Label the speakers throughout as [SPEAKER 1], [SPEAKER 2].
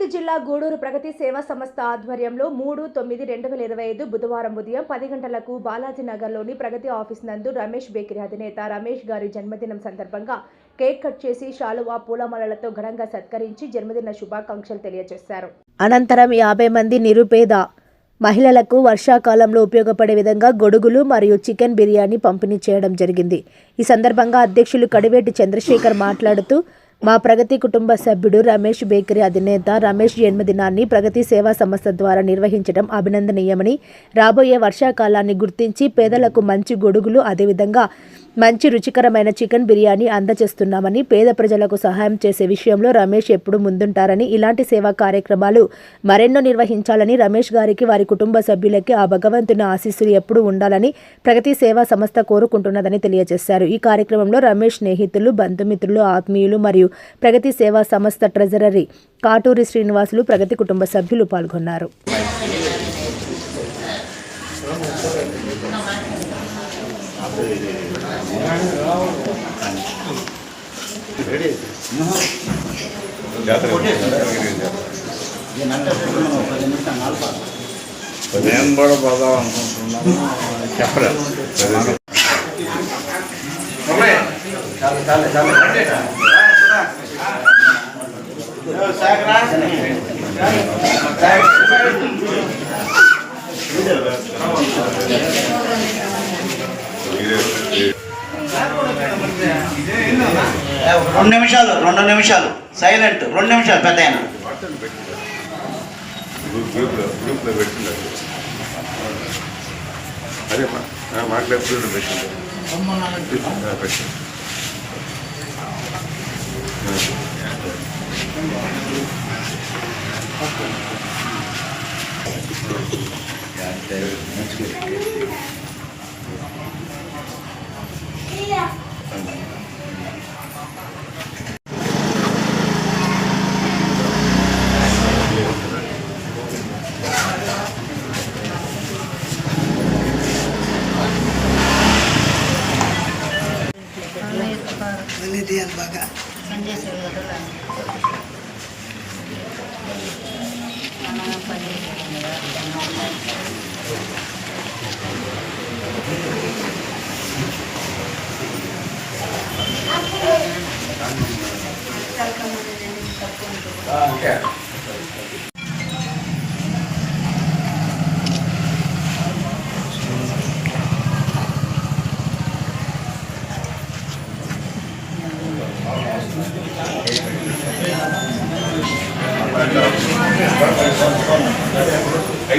[SPEAKER 1] తిరుపతి జిల్లా గూడూరు ప్రగతి సేవా సంస్థ ఆధ్వర్యంలో మూడు తొమ్మిది రెండు వేల ఇరవై ఐదు బుధవారం ఉదయం పది గంటలకు బాలాజీ నగర్లోని ప్రగతి ఆఫీస్ నందు రమేష్ బేకరీ అధినేత రమేష్ గారి జన్మదినం సందర్భంగా కేక్ కట్ చేసి శాలువా పూలమాలలతో ఘనంగా సత్కరించి జన్మదిన శుభాకాంక్షలు తెలియజేశారు. అనంతరం యాభై మంది నిరుపేద మహిళలకు వర్షాకాలంలో ఉపయోగపడే విధంగా గొడుగులు మరియు చికెన్ బిర్యానీ పంపిణీ చేయడం జరిగింది. ఈ సందర్భంగా అధ్యక్షులు కడివేటి చంద్రశేఖర్ మాట్లాడుతూ మా ప్రగతి కుటుంబ సభ్యుడు రమేష్ బేకరీ అధినేత రమేష్ జన్మదినాన్ని ప్రగతి సేవా సంస్థ ద్వారా నిర్వహించడం అభినందనీయమని రాబోయే వర్షాకాలాన్ని గుర్తించి పేదలకు మంచి గొడుగులు అదేవిధంగా మంచి రుచికరమైన చికెన్ బిర్యానీ అందజేస్తున్నామని పేద ప్రజలకు సహాయం చేసే విషయంలో రమేష్ ఎప్పుడు ముందుంటారని ఇలాంటి సేవా కార్యక్రమాలు మరెన్నో నిర్వహించాలని రమేష్ గారికి వారి కుటుంబ సభ్యులకి ఆ భగవంతుని ఆశీస్సులు ఎప్పుడూ ఉండాలని ప్రగతి సేవా సంస్థ కోరుకుంటున్నదని తెలియజేశారు. ఈ కార్యక్రమంలో రమేష్ స్నేహితులు బంధుమిత్రులు ఆత్మీయులు మరియు ప్రగతి సేవా సంస్థ ట్రెజరరీ కాటూరి శ్రీనివాసులు ప్రగతి కుటుంబ సభ్యులు పాల్గొన్నారు.
[SPEAKER 2] నేను కూడా పోదాం అనుకుంటున్నాను చెప్పలేదు
[SPEAKER 3] రెండు నిమిషాలు రెండు నిమిషాలు. సైలెంట్ రెండు నిమిషాలు పెద్ద ఆయన.
[SPEAKER 2] గ్రూప్ గ్రూప్లో గ్రూప్లో పెట్టిండారు అదే. మా మాట్లాడుతూ పెట్టిండారు పెట్టింది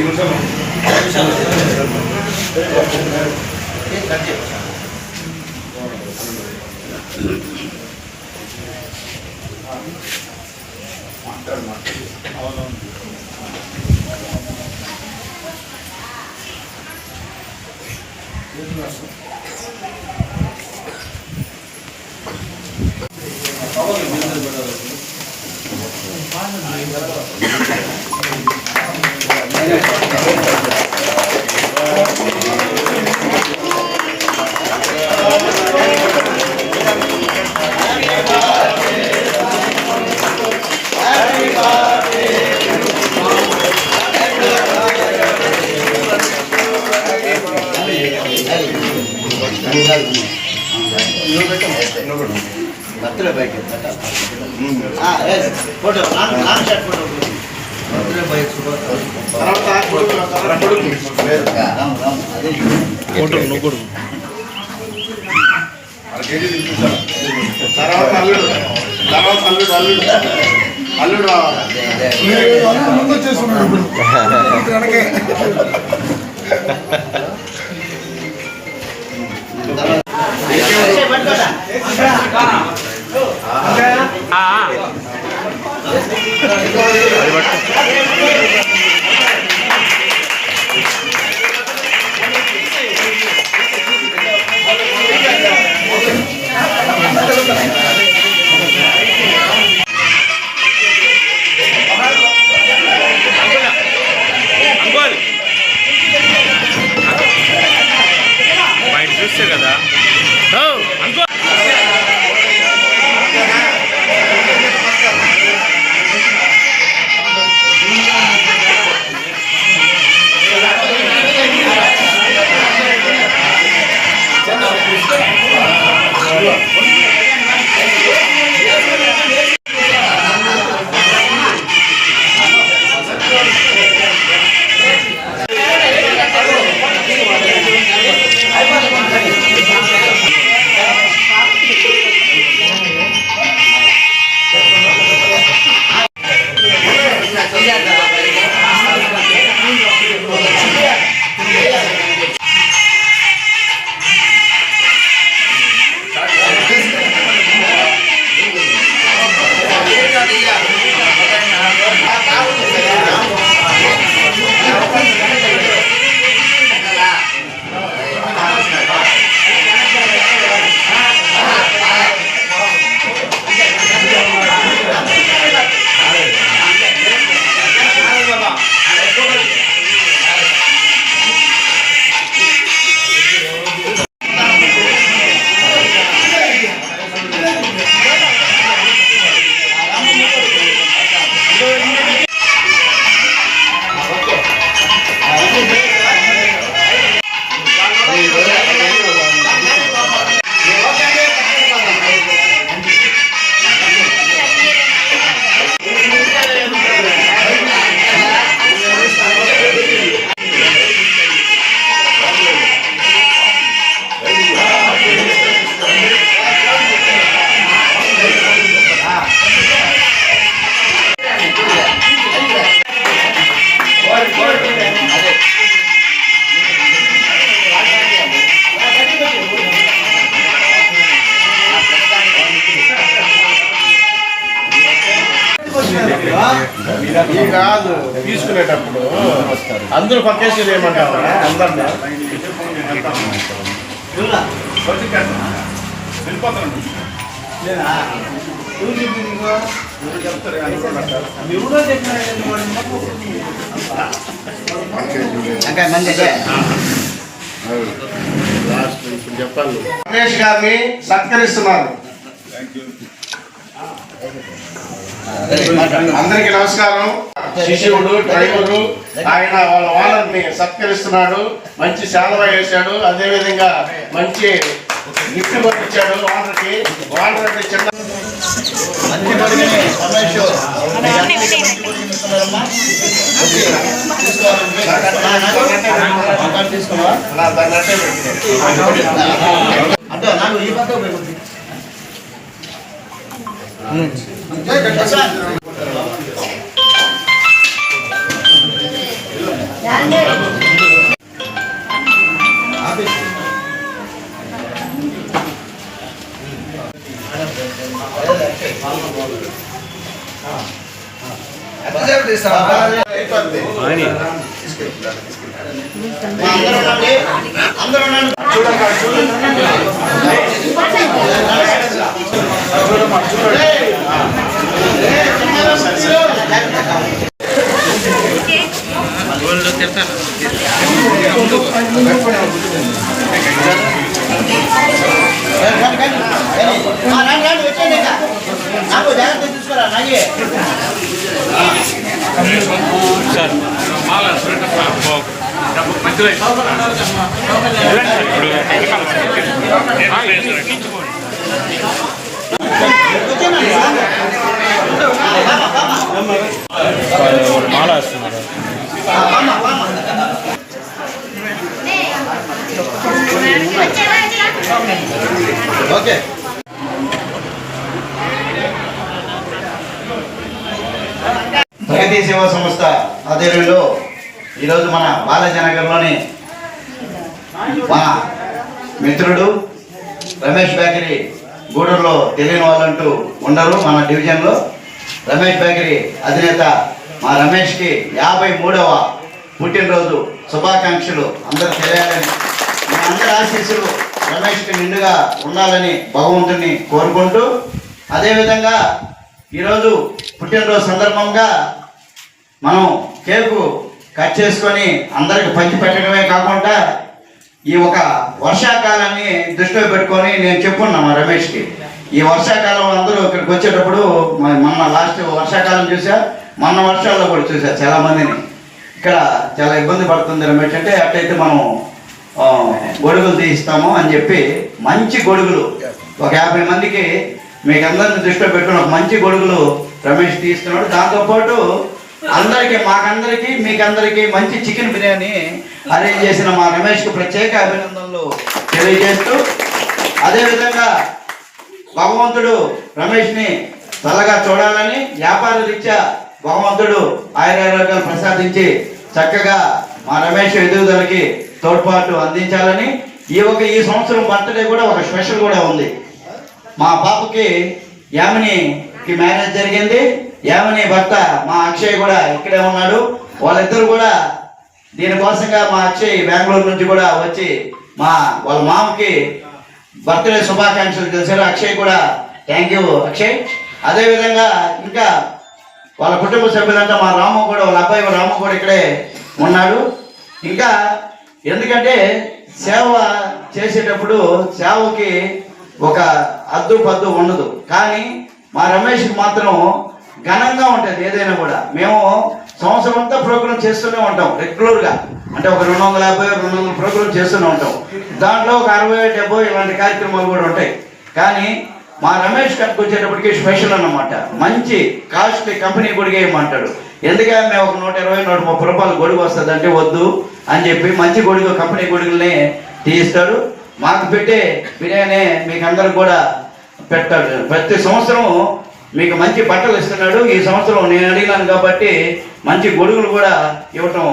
[SPEAKER 2] ఐదు నిమిషాలు
[SPEAKER 3] భక్తుల బయట பத்தில் பைக்கு ஆ photo long long shot photo
[SPEAKER 2] తర్వాత అల్లుడు తర్వాత అల్లుడు అల్లుడు అల్లుడు రావాలి ఏమంటారు? అందరినీ? రమేష్ గారిని సత్కరిస్తున్నారు. అందరికి నమస్కారం. శిష్యుడు డ్రైవరు ఆయన వాళ్ళ వాళ్ళని సత్కరిస్తున్నాడు మంచి శాలవ వేశాడు అదే విధంగా మంచి గిఫ్ట్ వానర్కి. వానర్ అంటే చిన్న
[SPEAKER 3] మంచి కొడుకుని రమేష్ మీకు అందరికీ మంచి కొడుకుని ఇస్తున్నారమ్మా? ఓకే. తీసుకోవాలంటే అక్కడ తీసుకోవా
[SPEAKER 2] అలా దాన్ని అట్టే పెట్టు.
[SPEAKER 3] అంటే నాకు ఈ పక్క పోయి
[SPEAKER 2] అయిపోద్ది.
[SPEAKER 3] అందరూ చూడండి చూడండి ఉండండి.
[SPEAKER 2] చూడమ్మా, చూడు.
[SPEAKER 3] రండి, రండి, రండి. ఆ, రండి, రండి, వచ్చేయండి ఇంకా. నాకు జాగ్రత్త తీసుకురా నాగే
[SPEAKER 4] సార్ బాగా మధ్యలో ఇప్పుడు మాల వేస్తున్నారు
[SPEAKER 3] ఓకే. ప్రగతి సేవా సంస్థ ఆధ్వర్యంలో ఈరోజు మన బాలజనగర్లోని మా మిత్రుడు రమేష్ బేకరీ గూడూరులో తెలియని వాళ్ళంటూ ఉండరు. మన డివిజన్లో రమేష్ బేకరీ అధినేత మా రమేష్కి యాభై మూడవ పుట్టినరోజు శుభాకాంక్షలు అందరు తెలియాలని మీ అందరి ఆశీస్సులు రమేష్కి నిండుగా ఉండాలని భగవంతుని కోరుకుంటూ అదేవిధంగా ఈరోజు పుట్టినరోజు సందర్భంగా మనం కేకు కట్ చేసుకొని అందరికి పంచి పెట్టడమే కాకుండా ఈ ఒక వర్షాకాలాన్ని దృష్టిలో పెట్టుకొని నేను చెప్పున్నా మా రమేష్కి. ఈ వర్షాకాలం అందరూ ఇక్కడికి వచ్చేటప్పుడు మొన్న లాస్ట్ వర్షాకాలం చూసా మొన్న వర్షాల్లో కూడా చూసా చాలా మందిని. ఇక్కడ చాలా ఇబ్బంది పడుతుంది రమేష్ అంటే అట్టయితే మనం గొడుగులు తీయిస్తాము అని చెప్పి మంచి గొడుగులు. ఒక యాభై మందికి మీకు అందరిని దృష్టిలో పెట్టుకుని ఒక మంచి గొడుగులు రమేష్ తీస్తున్నాడు. దాంతోపాటు అందరికీ మాకందరికీ మీకందరికీ మంచి చికెన్ బిర్యానీ అరేంజ్ చేసిన మా రమేష్కి ప్రత్యేక అభినందనలు తెలియజేస్తూ అదేవిధంగా భగవంతుడు రమేష్ని చల్లగా చూడాలని వ్యాపార రీత్యా భగవంతుడు ఆయురారోగ్యాలు ప్రసాదించి చక్కగా మా రమేష్ ఎదుగుదలకి తోడ్పాటు అందించాలని ఈ ఒక ఈ సంవత్సరం బర్త్డే కూడా ఒక స్పెషల్ కూడా ఉంది. మా పాపకి యామిని మ్యారేజ్ జరిగింది. యామని భర్త మా అక్షయ్ కూడా ఇక్కడే ఉన్నాడు. వాళ్ళిద్దరు కూడా దీనికోసంగా మా అక్షయ్ బెంగళూరు నుంచి కూడా వచ్చి మా వాళ్ళ మామకి బర్త్డే శుభాకాంక్షలు తెలిసారు. అక్షయ్ కూడా థ్యాంక్ యూ అక్షయ్. అదేవిధంగా ఇంకా వాళ్ళ కుటుంబ సభ్యులంతా మా రాము కూడా వాళ్ళ అబ్బాయి రాము కూడా ఇక్కడే ఉన్నాడు. ఇంకా ఎందుకంటే సేవ చేసేటప్పుడు సేవకి ఒక అద్దు పద్దు ఉండదు. కానీ మా రమేష్కి మాత్రం ఘనంగా ఉంటుంది ఏదైనా కూడా. మేము సంవత్సరం అంతా ప్రోగ్రామ్ చేస్తూనే ఉంటాం రెగ్యులర్గా. అంటే ఒక రెండు వందల యాభై రెండు వందల ప్రోగ్రామ్ చేస్తూనే ఉంటాం. దాంట్లో ఒక అరవై డెబ్బై ఇలాంటి కార్యక్రమాలు కూడా ఉంటాయి. కానీ మా రమేష్ కట్కి వచ్చేటప్పటికి స్పెషల్ అన్నమాట. మంచి కాస్ట్లీ కంపెనీ గొడుగు ఎందుకంటే మేము ఒక నూట ఇరవై నూట ముప్పై రూపాయలు గొడుగు వస్తుంది అంటే వద్దు అని చెప్పి మంచి గొడుగు కంపెనీ గొడుగుల్ని తీయిస్తాడు. మాకు పెట్టే బిర్యానీ మీకు అందరికి కూడా పెట్టాడు. ప్రతి సంవత్సరం మీకు మంచి బట్టలు ఇస్తున్నాడు. ఈ సంవత్సరం నేను అడిగినాను కాబట్టి మంచి గొడుగులు కూడా ఇవ్వటం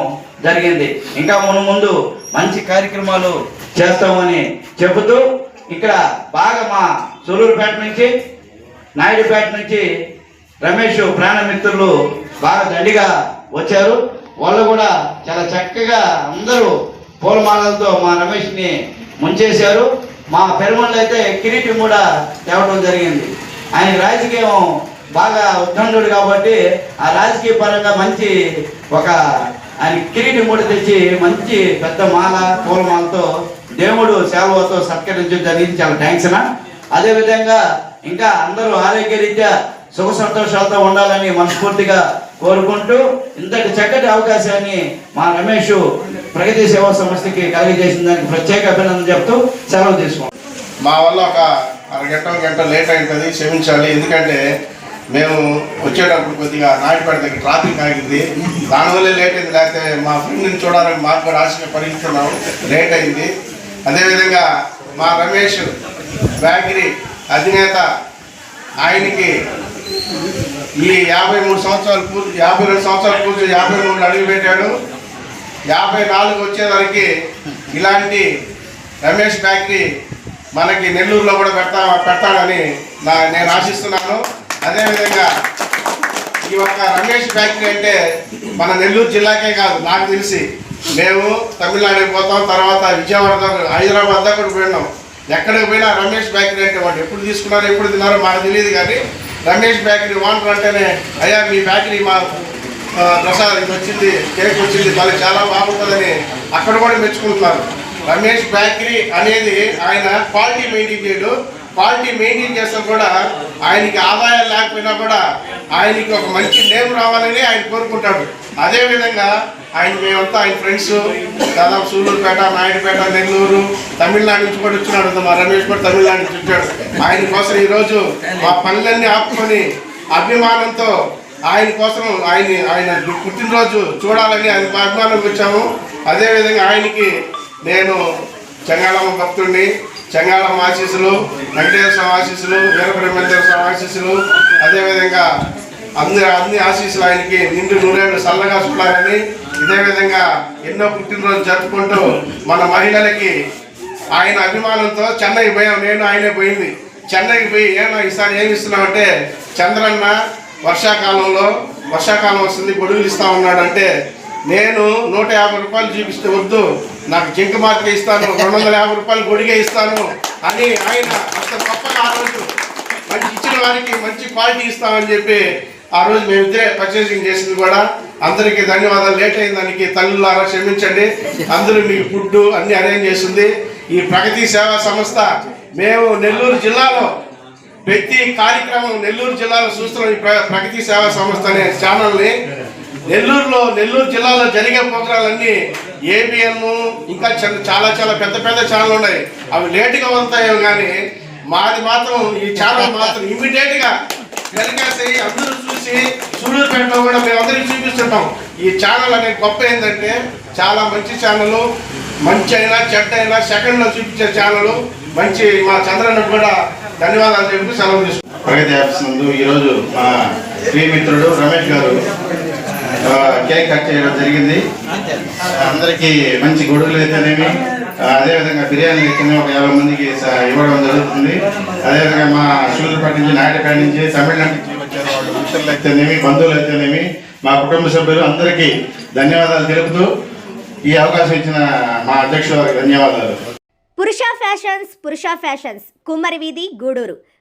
[SPEAKER 3] జరిగింది. ఇంకా ముందు ముందు మంచి కార్యక్రమాలు చేస్తామని చెబుతూ ఇక్కడ బాగా మా సూలూరుపేట నుంచి నాయుడుపేట నుంచి రమేష్ ప్రాణమిత్రులు బాగా దండిగా వచ్చారు. వాళ్ళు కూడా చాలా చక్కగా అందరూ పూలమాలలతో మా రమేష్ని ముంచేశారు. మా పెరుమళ్ళు అయితే కిరీటం కూడా తేవడం జరిగింది. ఆయన రాజకీయం బాగా ఉద్దండు కాబట్టి ఆ రాజకీయ పరంగా మంచి ఒక ఆయన కిరీటం కూడా తెచ్చి మంచి పెద్ద మాల పూలమాలతో దేవుడు సేవతో సత్కరించడం జరిగింది. చాలా థ్యాంక్స్ అన్న. అదేవిధంగా ఇంకా అందరూ ఆరోగ్యరీత్యా సుఖ సంతోషాలతో ఉండాలని మనస్ఫూర్తిగా కోరుకుంటూ ఇంతటి చక్కటి అవకాశాన్ని మా రమేష్ ప్రగతి సేవా సంస్థకి కలిగజేసిన దానికి ప్రత్యేక అభినందన చెప్తూ సెలవు తీసుకుంటాం
[SPEAKER 2] మా వల్ల ఒక అరగంట గంట లేట్ అవుతుంది క్షమించాలి. ఎందుకంటే మేము వచ్చేటప్పుడు కొద్దిగా నాయుడుపేట దగ్గర ట్రాఫిక్ ఆగింది. దానివల్లే లేట్ అయింది. లేకపోతే మా ఫ్రెండ్ని చూడాలని మాకు కూడా ఆశగా పరిగెత్తున్నాం లేట్ అయింది. అదేవిధంగా మా రమేష్ బ్యాకరీ అధినేత ఆయనకి ఈ యాభై మూడు సంవత్సరాలు పూర్తి యాభై రెండు సంవత్సరాలు పూర్తి యాభై మూడు అడుగు పెట్టాడు. యాభై నాలుగు వచ్చేసరికి ఇలాంటి రమేష్ ఫ్యాక్టరీ మనకి నెల్లూరులో కూడా పెడతా పెడతాడని నా నేను ఆశిస్తున్నాను. అదేవిధంగా ఈ ఒక్క రమేష్ ఫ్యాక్టరీ అంటే మన నెల్లూరు జిల్లాకే కాదు నాకు తెలిసి. మేము తమిళనాడుకి పోతాం తర్వాత విజయవాడ దాకా హైదరాబాద్ దాకా పోయినాం. ఎక్కడికి పోయినా రమేష్ బేకరీ అంటే వాడు ఎప్పుడు తీసుకున్నారో ఎప్పుడు తిన్నారో మాకు తెలియదు కానీ రమేష్ బేకరీ ఓనర్ అంటేనే అయ్యా మీ బేకరీ మా ప్రసాద్ ఇది వచ్చింది కేక్ వచ్చింది వాళ్ళకి చాలా బాగుంటుందని అక్కడ కూడా మెచ్చుకుంటున్నారు. రమేష్ బేకరీ అనేది ఆయన క్వాలిటీ మెయింటైన్ చేయడు. క్వాలిటీ మెయింటైన్ చేస్తా కూడా ఆయనకి ఆదాయం లేకపోయినా కూడా ఆయనకి ఒక మంచి నేమ్ రావాలని ఆయన కోరుకుంటాడు. అదేవిధంగా ఆయన మేమంతా ఆయన ఫ్రెండ్స్ దాదాపు సూళ్ళూరుపేట నాయుడుపేట నెల్లూరు తమిళనాడు నుంచి కూడా వచ్చినాడు మా రమేష్ కూడా తమిళనాడు నుంచి వచ్చాడు. ఆయన కోసం ఈరోజు మా పనులన్నీ ఆపుకొని అభిమానంతో ఆయన కోసం ఆయన ఆయన పుట్టినరోజు చూడాలని ఆయన అభిమానం వచ్చాము. అదేవిధంగా ఆయనకి నేను చెంగాళమ్మ భక్తుడిని చెంగాళమ్మ ఆశీస్సులు వెంకటేశ్వర స్వామి ఆశీస్సులు వీరబ్రహ్మేశ్వర స్వామి ఆశీస్సులు అదేవిధంగా అన్ని అన్ని ఆశీస్సులు ఆయనకి నిండు నూరేళ్ళు చల్లగా చూడాలని ఇదే విధంగా ఎన్నో పుట్టినరోజు జరుపుకుంటూ మన మహిళలకి ఆయన అభిమానంతో చెన్నై పోయాం. నేను ఆయనే పోయింది. చెన్నైకి పోయి ఏమన్నా ఈసారి ఏమి ఇస్తున్నామంటే చంద్రన్న వర్షాకాలంలో వర్షాకాలం వస్తుంది గొడుగులు ఇస్తా ఉన్నాడు అంటే నేను నూట యాభై రూపాయలు చూపిస్తే వద్దు. నాకు జింక మార్కే ఇస్తాను రెండు వందల యాభై రూపాయలు గొడిగే ఇస్తాను అని ఆయన అంత గొప్పగా ఆ రోజు మంచి ఇచ్చిన వారికి మంచి క్వాలిటీ ఇస్తామని చెప్పి ఆ రోజు మేమిద్దరే పర్చేసింగ్ చేసింది కూడా. అందరికీ ధన్యవాదాలు. లేట్ అయిన దానికి తల్లులారా క్షమించండి. అందరూ మీకు ఫుడ్ అన్ని అరేంజ్ చేస్తుంది ఈ ప్రగతి సేవా సంస్థ మేము నెల్లూరు జిల్లాలో ప్రతి కార్యక్రమం నెల్లూరు జిల్లాలో చూస్తున్నాం ఈ ప్ర- ప్రగతి సేవా సంస్థ అనే ఛానల్ని నెల్లూరులో నెల్లూరు జిల్లాలో జరిగే ప్రోగ్రాలన్నీ ఏబిఎన్ ఇంకా చాలా చాలా పెద్ద పెద్ద ఛానల్ ఉన్నాయి. అవి లేటుగా వస్తాయేమో కానీ మాది మాత్రం ఈ ఛానల్ మాత్రం ఇమీడియట్గా టెలికాస్ట్ అయ్యి అందరూ చూసి సూళ్ళూరుపేటలో కూడా మేము అందరికి చూపిస్తుంటాం. ఈ ఛానల్ అనేది గొప్ప ఏంటంటే చాలా మంచి ఛానల్ మంచి అయినా చెడ్డ అయినా సెకండ్లో చూపించే ఛానల్ మంచి మా చంద్రన్న కూడా ధన్యవాదాలు చెప్పి సెలవు తీసుకుంటాం ప్రగతి యాప్స్ నందు ఈరోజు మా ప్రియమిత్రుడు రమేష్ గారు కేక్ కట్ చేయడం జరిగింది. అందరికీ మంచి గొడుగులు అయితేనేమి అదేవిధంగా బిర్యానీ అయితేనే ఒక యాభై మందికి ఇవ్వడం జరుగుతుంది. అదేవిధంగా మా సూర్యపేట నుంచి నాయుడుపేట నుంచి తమిళనాడు నుంచి మిత్రులు అయితేనేమి బంధువులు అయితేనేమి మా కుటుంబ సభ్యులు అందరికీ ధన్యవాదాలు తెలుపుతూ ఈ అవకాశం ఇచ్చిన మా అధ్యక్షుల ధన్యవాదాలు.
[SPEAKER 5] పురుష ఫ్యాషన్స్ పురుష ఫ్యాషన్స్ కుమ్మరి వీధి గూడూరు.